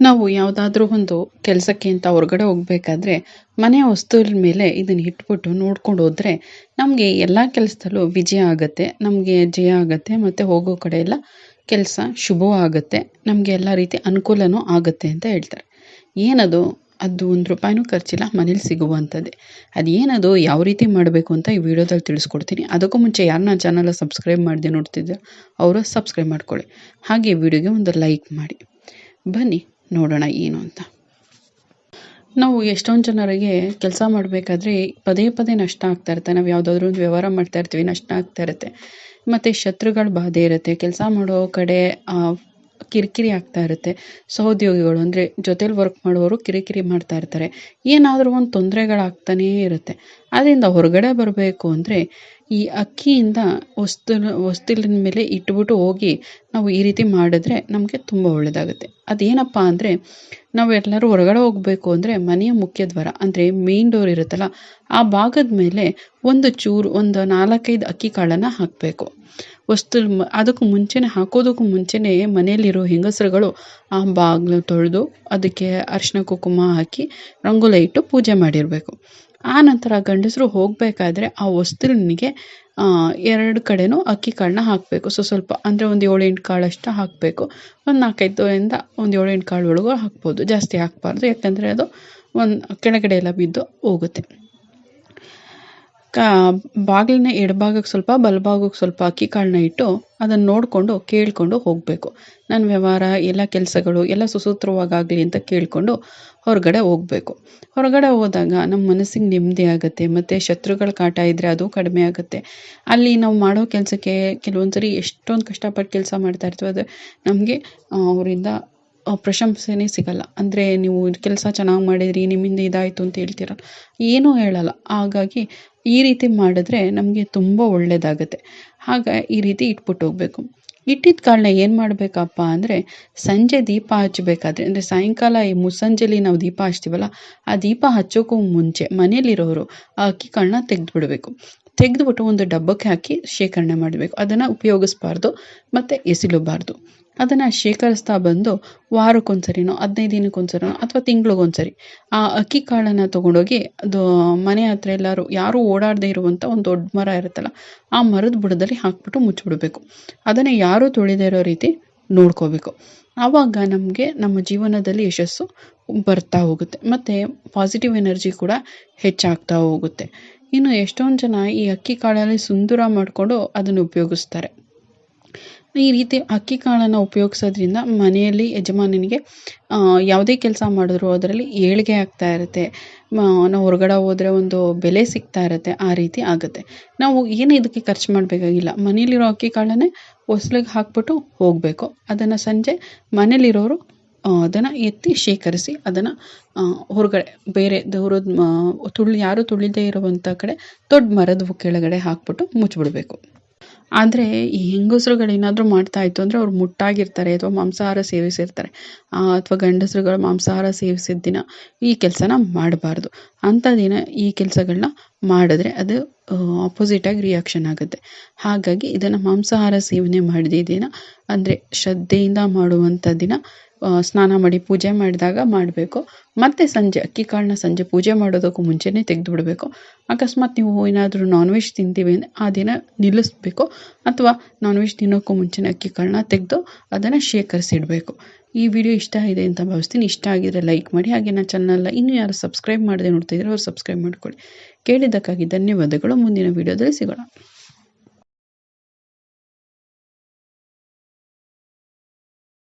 ನಾವು ಯಾವುದಾದ್ರೂ ಒಂದು ಕೆಲಸಕ್ಕೆ ಅಂತ ಹೊರಗಡೆ ಹೋಗಬೇಕಾದ್ರೆ ಮನೆಯ ವಸ್ತುವಿನ ಮೇಲೆ ಇದನ್ನು ಇಟ್ಬಿಟ್ಟು ನೋಡ್ಕೊಂಡು ಹೋದರೆ ನಮಗೆ ಎಲ್ಲ ಕೆಲಸದಲ್ಲೂ ವಿಜಯ ಆಗುತ್ತೆ, ನಮಗೆ ಜಯ ಆಗುತ್ತೆ ಮತ್ತು ಹೋಗೋ ಕಡೆ ಎಲ್ಲ ಕೆಲಸ ಶುಭವಾಗುತ್ತೆ ನಮಗೆ ಎಲ್ಲ ರೀತಿ ಅನುಕೂಲನೂ ಆಗುತ್ತೆ ಅಂತ ಹೇಳ್ತಾರೆ. ಏನದು? ಅದು ಒಂದು ರೂಪಾಯಿನೂ ಖರ್ಚಿಲ್ಲ, ಮನೇಲಿ ಸಿಗುವಂಥದ್ದೇ ಅದು ಏನದು? ಯಾವ ರೀತಿ ಮಾಡಬೇಕು ಅಂತ ಈ ವಿಡಿಯೋದಲ್ಲಿ ತಿಳಿಸ್ಕೊಡ್ತೀನಿ. ಅದಕ್ಕೂ ಮುಂಚೆ ಯಾರು ನನ್ನ ಚಾನಲ್ ಸಬ್ಸ್ಕ್ರೈಬ್ ಮಾಡಿದೆ ನೋಡ್ತಿದ್ದೆ ಅವರು ಸಬ್ಸ್ಕ್ರೈಬ್ ಮಾಡ್ಕೊಳ್ಳಿ. ಹಾಗೆ ವಿಡಿಯೋಗೆ ಒಂದು ಲೈಕ್ ಮಾಡಿ. ಬನ್ನಿ. ನೋಡೋಣ ಏನು ಅಂತ. ನಾವು ಎಷ್ಟೊಂದು ಜನರಿಗೆ ಕೆಲಸ ಮಾಡಬೇಕಾದ್ರೆ ಪದೇ ಪದೇ ನಷ್ಟ ಆಗ್ತಾ ಇರುತ್ತೆ. ನಾವು ಯಾವುದಾದ್ರೂ ಒಂದು ವ್ಯವಹಾರ ಮಾಡ್ತಾ ಇರ್ತೀವಿ, ನಷ್ಟ ಆಗ್ತಾ ಇರುತ್ತೆ. ಮತ್ತು ಶತ್ರುಗಳ ಬಾಧೆ ಇರುತ್ತೆ. ಕೆಲಸ ಮಾಡೋ ಕಡೆ ಕಿರಿಕಿರಿ ಆಗ್ತಾ ಇರುತ್ತೆ. ಸಹೋದ್ಯೋಗಿಗಳು ಅಂದರೆ ಜೊತೇಲಿ ವರ್ಕ್ ಮಾಡೋರು ಕಿರಿಕಿರಿ ಮಾಡ್ತಾ ಇರ್ತಾರೆ. ಏನಾದರೂ ಒಂದು ತೊಂದರೆಗಳಾಗ್ತಾನೇ ಇರುತ್ತೆ. ಅದರಿಂದ ಹೊರಗಡೆ ಬರಬೇಕು ಅಂದರೆ ಈ ಅಕ್ಕಿಯಿಂದ ವಸ್ತು ವಸ್ತುಲಿನ ಮೇಲೆ ಇಟ್ಬಿಟ್ಟು ಹೋಗಿ ನಾವು ಈ ರೀತಿ ಮಾಡಿದ್ರೆ ನಮಗೆ ತುಂಬ ಒಳ್ಳೆಯದಾಗುತ್ತೆ ಅದೇನಪ್ಪ ಅಂದರೆ ನಾವು ಎಲ್ಲರೂ ಹೊರಗಡೆ ಹೋಗಬೇಕು ಅಂದರೆ ಮನೆಯ ಮುಖ್ಯ ದ್ವಾರ ಅಂದರೆ ಮೇನ್ ಡೋರ್ ಇರುತ್ತಲ್ಲ, ಆ ಭಾಗದ ಮೇಲೆ ಒಂದು ಚೂರು, ಒಂದು ನಾಲ್ಕೈದು ಅಕ್ಕಿ ಕಾಳನ್ನು ಹಾಕಬೇಕು. ವಸ್ತು ಅದಕ್ಕೂ ಮುಂಚೆನೇ ಹಾಕೋದಕ್ಕೂ ಮುಂಚೆನೇ ಮನೆಯಲ್ಲಿರೋ ಹೆಂಗಸರುಗಳು ಆ ಬಾಗಿಲು ತೊಳೆದು ಅದಕ್ಕೆ ಅರಿಶಿನ ಕುಂಕುಮ ಹಾಕಿ ರಂಗೋಲಿ ಇಟ್ಟು ಪೂಜೆ ಮಾಡಿರಬೇಕು. ಆ ನಂತರ ಗಂಡಸರು ಹೋಗಬೇಕಾದ್ರೆ ಆ ವಸ್ತುವಿನಿಗೆ ಎರಡು ಕಡೆನೂ ಅಕ್ಕಿ ಕಾಳನ್ನ ಹಾಕಬೇಕು. ಸೊ, ಸ್ವಲ್ಪ ಅಂದರೆ ಒಂದು ಏಳು ಎಂಟು ಕಾಳಷ್ಟು ಹಾಕಬೇಕು. ಒಂದು ನಾಲ್ಕೈದರಿಂದ ಒಂದು ಏಳು ಎಂಟು ಕಾಳು ಒಳಗೂ ಹಾಕ್ಬೋದು. ಜಾಸ್ತಿ ಹಾಕ್ಬಾರ್ದು. ಯಾಕಂದರೆ ಅದು ಒಂದು ಕೆಳಗಡೆ ಎಲ್ಲ ಬಿದ್ದು ಹೋಗುತ್ತೆ. ಕಾ, ಬಾಗಿಲಿನ ಎಡಭಾಗಕ್ಕೆ ಸ್ವಲ್ಪ, ಬಲಭಾಗಕ್ಕೆ ಸ್ವಲ್ಪ ಅಕ್ಕಿ ಕಾಳನ್ನ ಇಟ್ಟು ಅದನ್ನು ನೋಡಿಕೊಂಡು, ಕೇಳಿಕೊಂಡು ಹೋಗಬೇಕು. ನನ್ನ ವ್ಯವಹಾರ, ಎಲ್ಲ ಕೆಲಸಗಳು, ಎಲ್ಲ ಸುಸೂತ್ರವಾಗಲಿ ಅಂತ ಕೇಳಿಕೊಂಡು ಹೊರಗಡೆ ಹೋಗಬೇಕು. ಹೊರಗಡೆ ಹೋದಾಗ ನಮ್ಮ ಮನಸ್ಸಿಗೆ ನೆಮ್ಮದಿ ಆಗುತ್ತೆ, ಮತ್ತು ಶತ್ರುಗಳ ಕಾಟ ಇದ್ದರೆ ಅದು ಕಡಿಮೆ ಆಗುತ್ತೆ. ಅಲ್ಲಿ ನಾವು ಮಾಡೋ ಕೆಲಸಕ್ಕೆ ಕೆಲವೊಂದು ಸರಿ ಎಷ್ಟೊಂದು ಕಷ್ಟಪಟ್ಟು ಕೆಲಸ ಮಾಡ್ತಾ ಇರ್ತೀವಿ ಅದು ನಮಗೆ ಅವರಿಂದ ಪ್ರಶಂಸೆನೇ ಸಿಗಲ್ಲ. ಅಂದರೆ ನೀವು ಕೆಲಸ ಚೆನ್ನಾಗಿ ಮಾಡಿದ್ರಿ ನಿಮ್ಮಿಂದ ಇದಾಯಿತು ಅಂತ ಹೇಳ್ತೀರಲ್ಲ ಏನೂ ಹೇಳಲ್ಲ. ಹಾಗಾಗಿ ಈ ರೀತಿ ಮಾಡಿದ್ರೆ ನಮಗೆ ತುಂಬ ಒಳ್ಳೆಯದಾಗುತ್ತೆ ಆಗ ಈ ರೀತಿ ಇಟ್ಬಿಟ್ಟು ಹೋಗಬೇಕು. ಇಟ್ಟಿದ್ದ ಕಾಳನ್ನ ಏನು ಮಾಡಬೇಕಪ್ಪ ಅಂದರೆ ಸಂಜೆ ದೀಪ ಹಚ್ಚಬೇಕಾದ್ರೆ ಅಂದರೆ ಸಾಯಂಕಾಲ ಈ ಮುಸ್ಸಂಜೆಲಿ ನಾವು ದೀಪ ಹಚ್ತೀವಲ್ಲ, ಆ ದೀಪ ಹಚ್ಚೋಕ್ಕೂ ಮುಂಚೆ ಮನೆಯಲ್ಲಿರೋರು ಆ ಅಕ್ಕಿ ಕಾಳನ್ನ ತೆಗೆದುಬಿಡಬೇಕು. ತೆಗೆದುಬಿಟ್ಟು ಒಂದು ಡಬ್ಬಕ್ಕೆ ಹಾಕಿ ಶೇಖರಣೆ ಮಾಡಬೇಕು. ಅದನ್ನು ಉಪಯೋಗಿಸ್ಬಾರ್ದು, ಮತ್ತು ಎಸಿಲಬಾರ್ದು. ಅದನ್ನು ಶೇಖರಿಸ್ತಾ ಬಂದು ವಾರಕ್ಕೊಂದ್ಸರಿನೋ, ಹದಿನೈದು ದಿನಕ್ಕೊಂದ್ಸರಿನೋ ಅಥವಾ ತಿಂಗಳಿಗೊಂದ್ಸರಿ ಆ ಅಕ್ಕಿ ಕಾಳನ್ನು ತೊಗೊಂಡೋಗಿ ಅದು ಮನೆ ಹತ್ರ ಎಲ್ಲರೂ ಯಾರೂ ಓಡಾಡದೇ ಇರುವಂಥ ಒಂದು ದೊಡ್ಡ ಮರ ಇರುತ್ತಲ್ಲ, ಆ ಮರದ ಬುಡದಲ್ಲಿ ಹಾಕ್ಬಿಟ್ಟು ಮುಚ್ಚಿಬಿಡಬೇಕು ಅದನ್ನು ಯಾರೂ ತೊಳಿದಿರೋ ಇರೋ ರೀತಿ ನೋಡ್ಕೋಬೇಕು. ಆವಾಗ ನಮಗೆ ನಮ್ಮ ಜೀವನದಲ್ಲಿ ಯಶಸ್ಸು ಬರ್ತಾ ಹೋಗುತ್ತೆ. ಮತ್ತು ಪಾಸಿಟಿವ್ ಎನರ್ಜಿ ಕೂಡ ಹೆಚ್ಚಾಗ್ತಾ ಹೋಗುತ್ತೆ. ಇನ್ನು ಎಷ್ಟೊಂದು ಜನ ಈ ಅಕ್ಕಿ ಕಾಳಲ್ಲಿ ಸುಂದರ ಮಾಡಿಕೊಂಡು ಅದನ್ನು ಉಪಯೋಗಿಸ್ತಾರೆ. ಈ ರೀತಿ ಅಕ್ಕಿ ಕಾಳನ್ನು ಉಪಯೋಗಿಸೋದ್ರಿಂದ ಮನೆಯಲ್ಲಿ ಯಜಮಾನನಿಗೆ ಯಾವುದೇ ಕೆಲಸ ಮಾಡಿದ್ರು ಅದರಲ್ಲಿ ಏಳಿಗೆ ಆಗ್ತಾ ಇರುತ್ತೆ. ನಾವು ಹೊರಗಡೆ ಹೋದ್ರೆ ಒಂದು ಬೆಲೆ ಸಿಗ್ತಾ ಇರುತ್ತೆ, ಆ ರೀತಿ ಆಗುತ್ತೆ. ನಾವು ಏನು ಇದಕ್ಕೆ ಖರ್ಚು ಮಾಡಬೇಕಾಗಿಲ್ಲ. ಮನೇಲಿರೋ ಅಕ್ಕಿ ಕಾಳನ್ನೇ ಹೊಸ್ಲಿಗೆ ಹಾಕ್ಬಿಟ್ಟು ಹೋಗಬೇಕು. ಅದನ್ನು ಸಂಜೆ ಮನೇಲಿರೋರು ಅದನ್ನು ಎತ್ತಿ ಶೇಖರಿಸಿ ಅದನ್ನು ಹೊರಗಡೆ ಬೇರೆ ದೂರದ ತುಳಿ, ಯಾರು ತುಳಿದೇ ಇರುವಂಥ ಕಡೆ ದೊಡ್ಡ ಮರದ ಕೆಳಗಡೆ ಹಾಕ್ಬಿಟ್ಟು ಮುಚ್ಚಿಬಿಡ್ಬೇಕು. ಆದರೆ ಈ ಹೆಂಗಸರುಗಳು ಏನಾದರೂ ಮಾಡ್ತಾ ಇತ್ತು ಅಂದರೆ ಅವ್ರು ಮುಟ್ಟಾಗಿರ್ತಾರೆ ಅಥವಾ ಮಾಂಸಾಹಾರ ಸೇವಿಸಿರ್ತಾರೆ. ಅಥವಾ ಗಂಡಸರುಗಳು ಮಾಂಸಾಹಾರ ಸೇವಿಸಿದ ದಿನ ಈ ಕೆಲಸನ ಮಾಡಬಾರ್ದು. ಅಂಥ ದಿನ ಈ ಕೆಲಸಗಳನ್ನ ಮಾಡಿದ್ರೆ ಅದು ಆಪೋಸಿಟಾಗಿ ರಿಯಾಕ್ಷನ್ ಆಗುತ್ತೆ. ಹಾಗಾಗಿ ಇದನ್ನು ಮಾಂಸಾಹಾರ ಸೇವನೆ ಮಾಡಿದ ದಿನ ಅಂದರೆ ಶ್ರದ್ಧೆಯಿಂದ ಮಾಡುವಂಥ ದಿನ ಸ್ನಾನ ಮಾಡಿ ಪೂಜೆ ಮಾಡಿದಾಗ ಮಾಡಬೇಕು. ಮತ್ತು ಸಂಜೆ, ಅಕ್ಕಿ ಕಾಳನ್ನ ಸಂಜೆ ಪೂಜೆ ಮಾಡೋದಕ್ಕೂ ಮುಂಚೆನೇ ತೆಗೆದು ಬಿಡಬೇಕು ಅಕಸ್ಮಾತ್ ನೀವು ಏನಾದರೂ ನಾನ್ ವೆಜ್ ತಿಂತೀವಿ ಅಂದರೆ ಆ ದಿನ ನಿಲ್ಲಿಸ್ಬೇಕು. ಅಥವಾ ನಾನ್ ವೆಜ್ ತಿನ್ನೋಕ್ಕೂ ಮುಂಚೆನೇ ಅಕ್ಕಿ ಕಾಳನ್ನ ತೆಗೆದು ಅದನ್ನು ಶೇಖರಿಸಿಡಬೇಕು. ಈ ವಿಡಿಯೋ ಇಷ್ಟ ಇದೆ ಅಂತ ಭಾವಿಸ್ತೀನಿ. ಇಷ್ಟ ಆಗಿದ್ರೆ ಲೈಕ್ ಮಾಡಿ. ಹಾಗೆ ನನ್ನ ಚಾನಲ್ನ ಇನ್ನೂ ಯಾರು ಸಬ್ಸ್ಕ್ರೈಬ್ ಮಾಡದೆ ನೋಡ್ತಿದ್ರೆ ಅವ್ರು ಸಬ್ಸ್ಕ್ರೈಬ್ ಮಾಡ್ಕೊಳ್ಳಿ. ಕೇಳಿದ್ದಕ್ಕಾಗಿ ಧನ್ಯವಾದಗಳು. ಮುಂದಿನ ವಿಡಿಯೋದಲ್ಲಿ ಸಿಗೋಣ.